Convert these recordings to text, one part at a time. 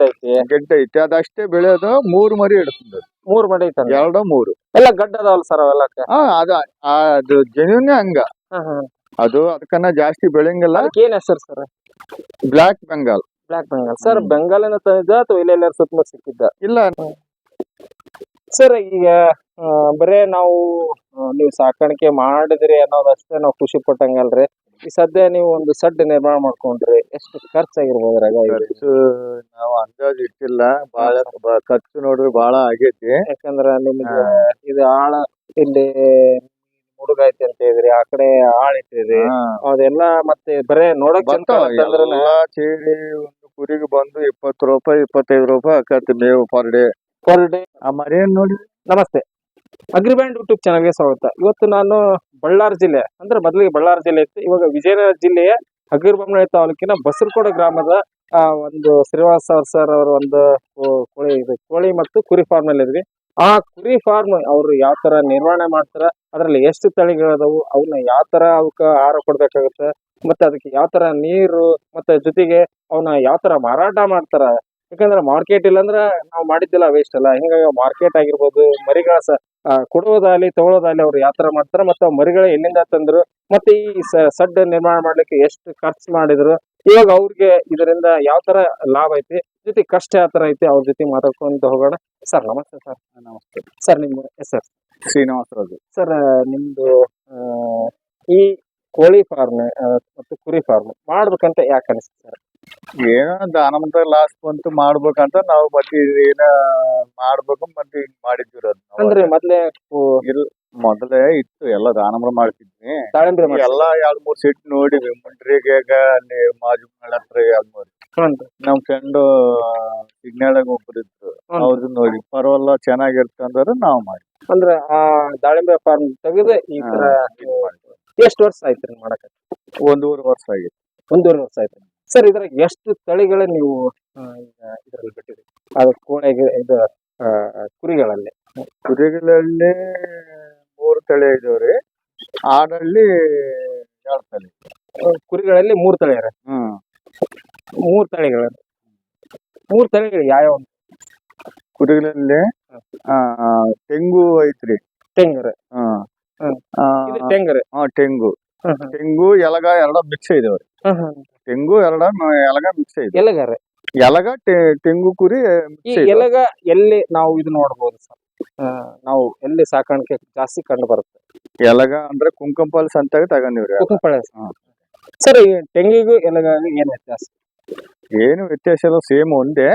ಗಿಡ್ಡ ಐತಿ. ಗೆಡ್ಡೆ ಐತಿ ಅದಷ್ಟೇ ಬೆಳೆಯೋದು ಮೂರು ಮರಿ ಇಡ್ತದೆ ಮೂರ್ ಮರಿ ಐತಂದ್ರ ಎರಡು ಮೂರು. ಎಲ್ಲ ಗಡ್ಡ ಅದಾವಲ್ಲ ಸರ್ ಅವೆಲ್ಲ ಹಾ ಅದ ಅದು ಜೆನ್ಯೂನ್ ಹಂಗ. ಅದು ಅದಕ್ಕನ್ನ ಜಾಸ್ತಿ ಬೆಳೆಯಂಗಲ್ಲ. ಅದಕ್ಕೆ ಏನ್ ಹೆಸರು sir? Black Bengal black Bengal sir Bengal ಬೆಂಗಾಲಿನ ತಂದಿದ್ದ ಅಥವಾ ಇಲ್ಲ ಎಲ್ಲಾರು ಸುತ್ತಮುತ್ತ ಸಿಕ್ಕಿದ್ದ? ಇಲ್ಲ. ಸರ್ ಈಗ ಆ, ಬರೇ ನಾವು ಆ, ನೀವು ಸಾಕಾಣಿಕೆ ಮಾಡಿದ್ರಿ ಅನ್ನೋದಷ್ಟೇ ನಾವು ಖುಷಿ ಪಟ್ಟಂಗಲ್ರಿ. ಈ ಸದ್ಯ ನೀವು ಒಂದು ಸಡ್ ನಿರ್ಮಾಣ ಮಾಡ್ಕೊಂಡ್ರಿ ಎಷ್ಟು ಖರ್ಚಾಗಿರ್ಬೋದು ಆಗಿರ್ಬೋದು? ಖರ್ಚು ನಾವು ಅಂದಾಜು ಇಟ್ಟಿಲ್ಲ. ಬಹಳ ಖರ್ಚು ನೋಡ್ರಿ ಬಹಳ ಆಗೈತಿ. ಯಾಕಂದ್ರ ನಿಮ್ಗೆ ಇದು ಆಳ ಇಲ್ಲಿ ಹುಡುಗ ಐತಿ ಅಂತ ಹೇಳಿದ್ರಿ ಆ ಕಡೆ ಆಳ ಇಟ್ಟಿರಿ ಅದೆಲ್ಲಾ ಮತ್ತೆ ಬರೇ ನೋಡಕ್ ಸೇರಿ ಒಂದು ಕುರಿಗೆ ಬಂದು ಇಪ್ಪತ್ತು ರೂಪಾಯಿ ಇಪ್ಪತ್ತೈದು ರೂಪಾಯಿ ಆಕತಿ ಮೇವು ಪರ್ ಡೇ. Per day. ಆ ಮರಿ ನೋಡಿ. ನಮಸ್ತೆ. ಅಗ್ರಿಬ್ಯಾಂಡ್ ಯೂಟ್ಯೂಬ್ ಚಾನಲ್ಗೆ ಸ್ವಾಗತ. ಇವತ್ತು ನಾನು ಬಳ್ಳಾರಿ ಜಿಲ್ಲೆ, ಅಂದ್ರೆ ಮೊದಲಿಗೆ ಬಳ್ಳಾರಿ ಜಿಲ್ಲೆ ಇತ್ತು, ಇವಾಗ ವಿಜಯನಗರ ಜಿಲ್ಲೆಯ ಅಗ್ರಿಬೊಮ್ಮನಹಳ್ಳಿ ತಾಲೂಕಿನ ಬಸರಕೋಡ ಗ್ರಾಮದ ಒಂದು ಶ್ರೀನಿವಾಸ ಸರ್ ಅವರ ಒಂದು ಕೋಳಿ ಇದು, ಕೋಳಿ ಮತ್ತು ಕುರಿ ಫಾರ್ಮ್ ಅಲ್ಲಿ ಇದ್ವಿ. ಆ ಕುರಿ ಫಾರ್ಮ್ ಅವ್ರು ಯಾವ ತರ ನಿರ್ವಹಣೆ ಮಾಡ್ತಾರ, ಅದ್ರಲ್ಲಿ ಎಷ್ಟು ತಳಿಗಳಿದಾವು ಅವನ್ನ ಯಾವ ತರ ಅವಕ್ಕೆ ಆಹಾರ ಕೊಡ್ಬೇಕಾಗತ್ತೆ, ಮತ್ತೆ ಅದಕ್ಕೆ ಯಾವ ತರ ನೀರು, ಮತ್ತೆ ಜೊತೆಗೆ ಅವನ್ನ ಯಾವ ತರ ಮಾರಾಟ ಮಾಡ್ತಾರ ಯಾಕಂದ್ರೆ ಮಾರ್ಕೆಟ್ ಇಲ್ಲಾಂದ್ರ ನಾವು ಮಾಡಿದ್ದಿಲ್ಲ ವೇಸ್ಟ್ ಅಲ್ಲ. ಹಿಂಗಾಗಿ ಮಾರ್ಕೆಟ್ ಆಗಿರ್ಬೋದು ಮರಿಗಳ ಕೊಡುವುದಾಗ್ಲಿ ತಗೊಳ್ಳೋದಾಗ್ಲಿ ಅವ್ರು ಯಾವ ತರ ಮಾಡ್ತಾರೆ ಮತ್ತೆ ಮರಿಗಳ ಎಲ್ಲಿಂದ ತಂದ್ರು ಮತ್ತೆ ಈ ಸಡ್ ನಿರ್ಮಾಣ ಮಾಡ್ಲಿಕ್ಕೆ ಎಷ್ಟು ಖರ್ಚು ಮಾಡಿದ್ರು ಇವಾಗ ಅವ್ರಿಗೆ ಇದರಿಂದ ಯಾವ ತರ ಲಾಭ ಐತಿ ಜೊತೆ ಕಷ್ಟ ಯಾವ ತರ ಐತಿ ಅವ್ರ ಜೊತೆ ಮಾತಾಡ್ಕೊಂತ ಹೋಗೋಣ. ಸರ್ ನಮಸ್ತೆ ಸರ್. ನಮಸ್ತೆ. ಸರ್ ನಿಮ್ಮ ಸರ್ ಶ್ರೀನಿವಾಸ ರಾಜು. ಸರ್ ನಿಮ್ದು ಈ ಕೋಳಿ ಫಾರ್ಮ್ ಮತ್ತು ಕುರಿ ಫಾರ್ಮ್ ಮಾಡ್ಬೇಕಂತ ಯಾಕೆ ಅನಿಸ್ತು ಸರ್? ಏನೋ ದಾನಮಂತ ಲಾಸ್ ಬಂತು ಮಾಡ್ಬೇಕಂತ ನಾವು ಮತ್ತೆ ಏನ ಮಾಡ್ಬೇಕು ಮತ್ತೆ ಹಿಂಗ್ ಮಾಡಿದ್ವಿ ಅದ್ ನಾವು. ಅಂದ್ರೆ ಮೊದ್ಲೇ ಇಲ್ಲ ಮೊದಲೇ ಇತ್ತು. ಎಲ್ಲ ದಾನಮರ ಮಾಡ್ತಿದ್ವಿ. ದಾಳಿಂಬ್ರೆ ಮಾಡಿ ಎಲ್ಲ ಎರಡ್ ಮೂರ್ ಸೀಟ್ ನೋಡಿವಿ ಮುಂಡ್ರಿಗೆ ಅಲ್ಲಿ ಮಾಜು ಹತ್ರ ಎರಡ್ ಮೂರ್. ನಮ್ ಫ್ರೆಂಡ್ ಸಿಗ್ನಲ್ ಒಬ್ರು ಇದ್ರು ಅವ್ರದ್ದು ನೋಡಿ ಪರವಲ್ಲ ಚೆನ್ನಾಗಿರುತ್ತೆ ಅಂದ್ರೆ ನಾವು ಮಾಡಿ ಅಂದ್ರೆ ಆ ದಾಳಿಂಬೆ ಫಾರ್ಮ್ ತೆಗೆದು ಈ ತರ ಎಷ್ಟು ವರ್ಷ ಆಯ್ತು ಮಾಡಕ? ಒಂದೂವರೆ ವರ್ಷ ಆಗಿತ್ತು. ಒಂದೂವರೆ ವರ್ಷ ಆಯ್ತು. ಸರ್ ಇದರ ಎಷ್ಟು ತಳಿಗಳ ನೀವು ಇದರಲ್ಲಿ ಬಿಟ್ಟಿದೆ ಅದು ಕೋಣೆಗೆ ಇದು ಕುರಿಗಳಲ್ಲಿ. ಕುರಿಗಳಲ್ಲಿ ಮೂರು ತಳಿ ಇದಾವ್ರಿ. ಆಡಲ್ಲಿ ಎರಡು ತಳಿ ಕುರಿಗಳಲ್ಲಿ ಮೂರ್ ತಳಿ ಇರ ಹ್ಮ್. ಮೂರ್ ತಳಿಗಳ. ಮೂರ್ ತಳಿಗಳು ಯಾವ್ಯಾವ? ಕುರಿಗಳಲ್ಲಿ ಆ, ತೆಂಗು ಐತ್ರಿ. ತೆಂಗರ ಹ್ಮ್. ಹ್ಮ್. ಆ, ಇದು ತೆಂಗರ ಹಾ ತೆಂಗು. ತೆಂಗು ಎಲಗ ಎರಡ ಮಿಕ್ಸ್ ಇದಾವ್ರಿ. ತೆಂಗು ಎರಡ ಎಲಗ ಮಿಕ್ಸ್ ಇದೆ ಎಲಗಾರ ಎಲಗ ತೆಂಗು ಕುರಿ ಈ ಎಲಗ ಎಲ್ಲಿ ನಾವು ಇದು ನೋಡಬಹುದು ಸರ್? ನಾವು ಎಲ್ಲಿ ಸಾಕಾಣಿಕೆ ಜಾಸ್ತಿ ಕಂಡು ಬರುತ್ತೆ? ಎಲಗ ಅಂದ್ರೆ ಕುಂಕುಮ ಪಾಲ್ಸ್ ಅಂತ ತಗೊಂಡಿವ್ರಿ ಹಾ. ಸರ್ ಈ ತೆಂಗಿಗೂ ಎಲಗ ಏನ್ ವ್ಯತ್ಯಾಸ? ಏನು ವ್ಯತ್ಯಾಸ ಇಲ್ಲ ಸೇಮ್ ಒಂದೇ.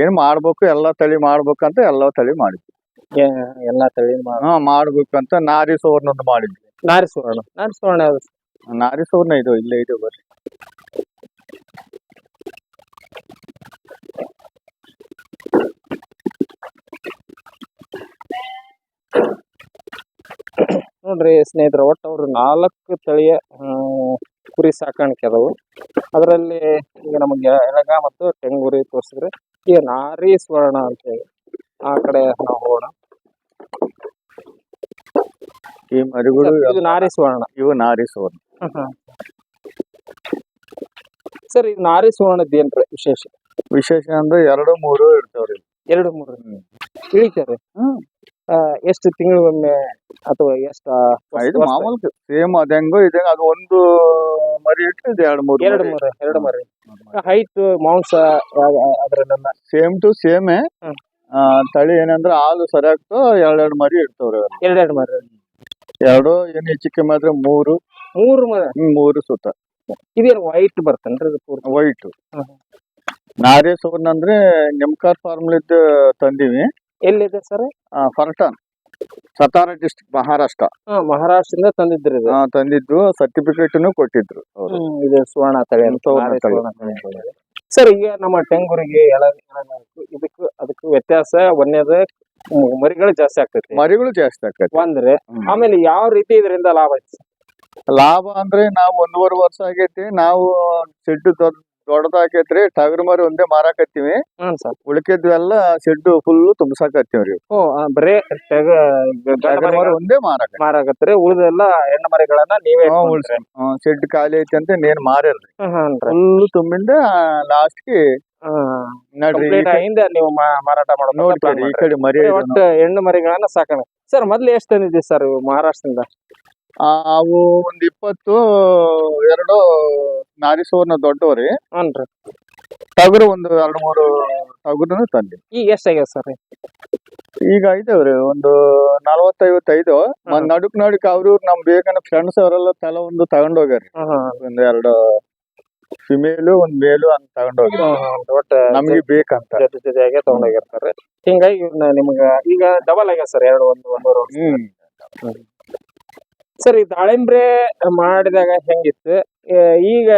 ಏನ್ ಮಾಡ್ಬೇಕು ಎಲ್ಲಾ ತಳಿ ಮಾಡ್ಬೇಕಂತ ಎಲ್ಲಾ ತಳಿ ಮಾಡಿದ್ವಿ. ಏ- ಎಲ್ಲಾ ತಳಿ ಹಾ ಮಾಡ್ಬೇಕಂತ ನಾರಿ ಸೋರ್ನೊಂದು ಮಾಡಿದ್ವಿ. ನಾರಿ ಸುವರ್ಣ. ನಾರಿ ಸುವರ್ಣ ಯಾವ್ದು? ನಾರಿ ಸುವರ್ಣ ಇದು ಇಲ್ಲೇ ಇದು ಬರ್ರಿ ನೋಡ್ರಿ ಸ್ನೇಹಿತರ ಒಟ್ಟು ಅವ್ರ ನಾಲ್ಕು ತಳಿಯ ಆ, ಕುರಿ ಸಾಕಾಣಿಕೆ ಅದಾವು. ಅದರಲ್ಲಿ ಈಗ ನಮಗೆ ಎಲಗ ಮತ್ತು ಟೆಂಗುರಿ ತೋರಿಸಿದ್ರೆ ಈಗ ನಾರಿ ಸ್ವರ್ಣ ಅಂತ ಹೇಳಿ ಆ ಕಡೆ ನಾವು ಹೋಗೋಣ. ಈ ಮರಿಗಳು ಇದು ನಾರಿ ಸುವರ್ಣ. ಇವು ನಾರಿ ಸುವರ್ಣ. ಸರ್ ಇದು ನಾರಿ ಸುವರ್ಣದ ಏನ್ರಿ ವಿಶೇಷ? ವಿಶೇಷ ಅಂದ್ರೆ ಎರಡು ಮೂರು ಇರ್ತಾವ್ರಿ. ಎರಡು ಮೂರು. ಇಳಿತಾರೆ. ಎಷ್ಟು ತಿಂಗಳಿಗೊಮ್ಮೆ ಅಥವಾ ಎಷ್ಟು ಇದು ಮಾಮೂಲು ಸೇಮ್ ಅದಂಗೋ ಇದೆ ಅದು ಒಂದು ಮರಿ ಇಟ್ಟು ಇದು ಎರಡು ಮೂರು ಎರಡು ಮೂರು. ಎರಡು ಮರಿ. ಹೈಟ್ ಮಾಂಸ ಅದರ ಅದ್ರಲ್ಲೆಲ್ಲ ಸೇಮ್ ಟು ಸೇಮೇ. ತಳಿ ಏನಂದ್ರೆ ಹಾಲು ಸರಿಯಾಗ್ತು ಎರಡೆರಡು ಮರಿ ಇಡ್ತಾವ್ರಿ. ಎರಡೆರಡು ಮರಿ. ಎರಡು ಏನು ಹೆಚ್ಚು ಕಮ್ಮಿ ಆದ್ರೆ ಮೂರು. ಮೂರು ಮ- ಹ್ಮ್, ಮೂರು ಸುತ್ತ. ಇದೇನು ವೈಟ್ ಬರ್ತೇನ್ರಿ ಇದು ಪೂರ್ತಿ? ವೈಟ್ ನಾರೇ ಸುವರ್ಣ ಅಂದ್ರೆ ನಿಮ್ಕಾರ್ ಫಾರ್ಮ್ಲಿದ್ದು ತಂದೀವಿ. ಎಲ್ಲಿದೆ ಸರ್? ಆ, ಫರ್ಟನ್. ಸತಾರ ಡಿಸ್ಟ್ರಿಕ್ಟ್ ಮಹಾರಾಷ್ಟ್ರ. ಮಹಾರಾಷ್ಟ್ರದಿಂದ ತಂದಿದ್ರಿ ಇದು. ಆ, ತಂದಿದ್ದು ಸರ್ಟಿಫಿಕೇಟ್ನು ಕೊಟ್ಟಿದ್ರು ಅವ್ರು. ಹ್ಮ್, ಇದು ಸುವರ್ಣ ತಳಿ ಅಂತ. ಸುವರ್ಣ ನಾರಿ ತಳಿ. ಸುವರ್ಣ ತಳಿ ಅಂತ ಹೇಳಿ. ಸರ್ ಈಗ ನಮ್ಮ ಟೆಂಗುರಿಗೆ ಎಳ ಇದಕ್ಕೂ ಅದಕ್ಕೂ ವ್ಯತ್ಯಾಸ ಒಂದೇದ ಮರಿಗಳು ಜಾಸ್ತಿ ಆಗ್ತೈತಿ ಮರಿಗಳು ಜಾಸ್ತಿ ಆಗ್ತೈತಿ ಅಂದ್ರೆ ಆಮೇಲೆ ಯಾವ ರೀತಿ ಇದರಿಂದ ಲಾಭ ಐತಿ ಲಾಭ ಅಂದ್ರೆ ನಾವು ಒಂದೂವರೆ ವರ್ಷ ಆಗೈತಿ ನಾವು ಶೆಡ್ ದೊಡ್ಡದಾಗೈತ್ರಿ ಟಗರ್ ಮರಿ ಒಂದೇ ಮಾರಾಕತ್ತೀವಿ. ಹ್ಮ್ ಸರ್. ಉಳಿಕಿದ್ವೆಲ್ಲ ಶೆಡ್ ಫುಲ್ ತುಂಬಸಾಕತ್ತೀವ್ರಿ ಓ ಆ, ಬರೇ ಟಗ ಟಗರ್ ಮರಿ ಒಂದೇ ಮಾರಾಕ. ಮಾರಾಕತ್ರಿ ಉಳಿದೆಲ್ಲ ಹೆಣ್ಣು ಮರಿಗಳನ್ನ ನೀವೇ ಶೆಡ್ ಖಾಲಿ ಐತಿ ಅಂತ ನೀನ್ ಮಾರಿಲ್ರಿ. ಹ್ಮ್ ಫುಲ್ ತುಂಬಿಂದ ಲಾಸ್ಟ್ಗೆ ನೋಡ್ರಿ ಈ ಕಂಪ್ಲೀಟ್ ಕಡೆ ಹಿಂದೆ ನೀವು ಮಾ- ಮಾರಾಟ ಮಾಡೋದು ನೋಡ್ತೀರಿ ಈ ಕಡೆ ಮರಿ ಐತೆ ಒಟ್ಟು ಹೆಣ್ಣು ಮರಿಗಳನ್ನ ಸಾಕಣ. ಸರ್ ಮೊದ್ಲು ಎಷ್ಟು ತಂದಿದ್ದೀವಿ ಸರ್ ಮಹಾರಾಷ್ಟ್ರದಿಂದ? ಆ, ಅವು ಒಂದ್ ಇಪ್ಪತ್ತು ಎರಡು ನಾರಿ ಸುವರ್ಣ ದೊಡ್ಡವ್ರಿ. ಹ್ಞೂ ಟಗರು ಒಂದು ಎರಡು ಮೂರು ತಗರು ತಂದಿ ಈಗ ಎಷ್ಟಾಗ್ಯದ ಸರ್ ಈಗ ಐದವ್ರಿ ಒಂದು ನಲವತ್ತೈವತ್ತೈದು. ನಡುಕ್ ನಡುಕ್ ಅವ್ರು ನಮ್ ಬೇಕನ್ನ ಫ್ರೆಂಡ್ಸ್ ಅವರೆಲ್ಲ ತಲೆ ಒಂದು ತಗೊಂಡ್ ಹೋಗ್ಯಾರಿ ಒಂದ್ ಎರಡು ಫಿಮೇಲು ಒಂದ್ ಮೇಲು ಅಂತ ತಗೊಂಡ್ ಹೋಗಿ. ಒಟ್ಟ ನಮ್ಗೆ ಬೇಕಂತ. ಜೊತೆ ಜೊತೆಯಾಗೆ ತಗೊಂಡೋಗಿರ್ತಾರೆ ಹಿಂಗಾಗಿ ಇವ್ನ ನಿಮ್ಗ ಈಗ ಡಬಲ್ ಆಗ್ಯಾವ ಸರ್ ಎರಡು ಒಂದು ಒಂದೂವರೆ ವರ್ಷ. ಹ್ಮ್. ಸರ್ ಈ ದಾಳಿಂಬ್ರೆ ಮಾಡಿದಾಗ ಹೆಂಗಿತ್ತು? ಏ- ಈಗ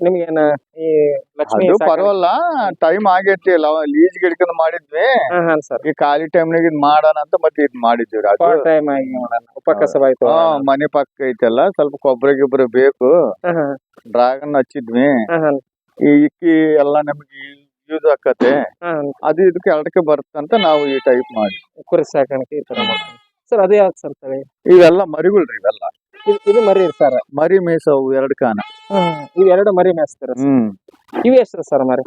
ನಿಮ್ಗೇನ ಈ ಲಕ್ಷ್ಮಿ ಅದು ಪರವಲ್ಲ ಟೈಮ್ ಆಗೈತಿ ಲೀಜ್ ಗಿಡ್ಕೊಂಡ್ ಮಾಡಿದ್ವಿ. ಸರ್. ಈ ಖಾಲಿ ಟೈಮ್ನಾಗ ಇದ್ ಮಾಡೋಣ ಅಂತ ಮತ್ತೆ ಇದ್ ಮಾಡಿದ್ವಿ ಅದು ಪಾರ್ಟ್ ಟೈಮ್ ಆಗಿ ಮಾಡೋಣ ಉಪಕಸವಾಯ್ತು ಹಾ ಮನೆ ಪಕ್ಕ ಐತಲ್ಲ ಸ್ವಲ್ಪ ಕೊಬ್ಬರಿ ಗಿಬ್ಬರಿ ಬೇಕು. ಡ್ರಾಗನ್ ಹಚ್ಚಿದ್ವಿ. ಈ ಇಕ್ಕಿ ಎಲ್ಲ ನಮ್ಗೆ ಯೂಸ್ ಆಕತೆ ಅದು ಇದಕ್ಕೆ ಎರಡಕ್ಕೆ ಬರುತ್ತಂತ ನಾವು ಈ ಟೈಪ್ ಮಾಡಿ. ಕುರಿ ಸಾಕಾಣಿಕೆ ಈ ತರ ಮಾಡ್ತೀವಿ. ಸರ್ ಅದೇ ಯಾವ್ದು ಸರ್ ತಳಿ? ಇವೆಲ್ಲ ಮರಿಗಳ್ರಿ ಇವೆಲ್ಲ. ಇದು ಇದು ಮರಿ ಸರ್ ಮರಿ ಮೇಯ್ಸವು ಎರಡು ಕಾನ ಇವ್ ಎರಡು ಮರಿ ಮೇಯಿಸ್ತಾರ ಹ್ಮ್. ಇವ್ ಎಷ್ಟು ಸರ್ ಮರಿ?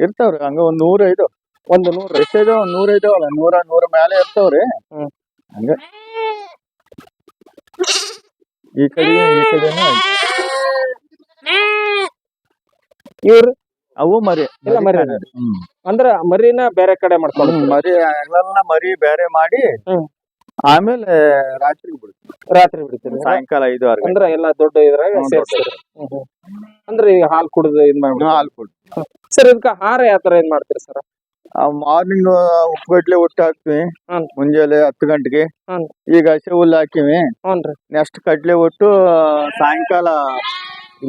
ಇರ್ತಾವ್ರಿ ಹಂಗ ಒಂದ್ ನೂರ ಐದು. ಒಂದು ನೂರು ಎಷ್ಟಿದಾವ ಒಂದ್ ನೂರ ಐದಾವಲ್ಲ ನೂರ ನೂರ ಮ್ಯಾಲೆ ಇರ್ತಾವ್ರಿ. ಹ್ಮ್. ಹಂಗ. ಈ ಕಡೆ ಈ ಕಡೆನೂ ಐತೆ. ಇವ್ರು? ಅವು ಮರಿ ಎಲ್ಲ ಮರಿ ಹ್ಮ್ ಅಂದ್ರ ಮರಿನ ಬೇರೆ ಕಡೆ ಮಾಡ್ಕೊಂಡು ಹ್ಮ್, ಮರಿ ಎಲ್ಲ ಮರಿ ಬೇರೆ ಮಾಡಿ ಹ್ಮ್. ಆಮೇಲೆ ರಾತ್ರಿ ಬಿಡ್ತೀವಿ ರಾತ್ರಿ ಬಿಡ್ತೀರಿ? ಸಾಯಂಕಾಲ ಐದು ಆರು ಅಂದ್ರೆ ಎಲ್ಲ ದೊಡ್ಡ ಇದ್ರಾಗ ಹ್ಮ್, ಸೇರಿಸ್ತೀರಿ? ಅಂದ್ರೆ ಈಗ ಹಾಲು ಕುಡ್ದು ಇದ್ ಮಾಡ್ಬಿಡ್ತೀರಿ ಹಾಲು ಕೊಡ್ತೀವಿ ಸರ್ ಇದಕ್ಕೆ ಹಾರ ಯಾವ ತರ ಏನ್ ಮಾಡ್ತೀರಿ ಸರ್? ಮಾರ್ನಿಂಗ್ ಉಪ್ಪುಗಟ್ಲೆ ಹುಟ್ಟು ಹಾಕ್ತಿವಿ. ಹ್ಮ್. ಮುಂಜಾನೆ ಹತ್ತು ಗಂಟೆಗೆ. ಹ್ಮ್. ಈಗ ಹಸಿ ಹುಲ್ಲು ಹಾಕಿವಿ. ಹ್ಞೂನ್ರಿ ನೆಕ್ಸ್ಟ್ ಕಡ್ಲೆ ಒಟ್ಟು ಸಾಯಂಕಾಲ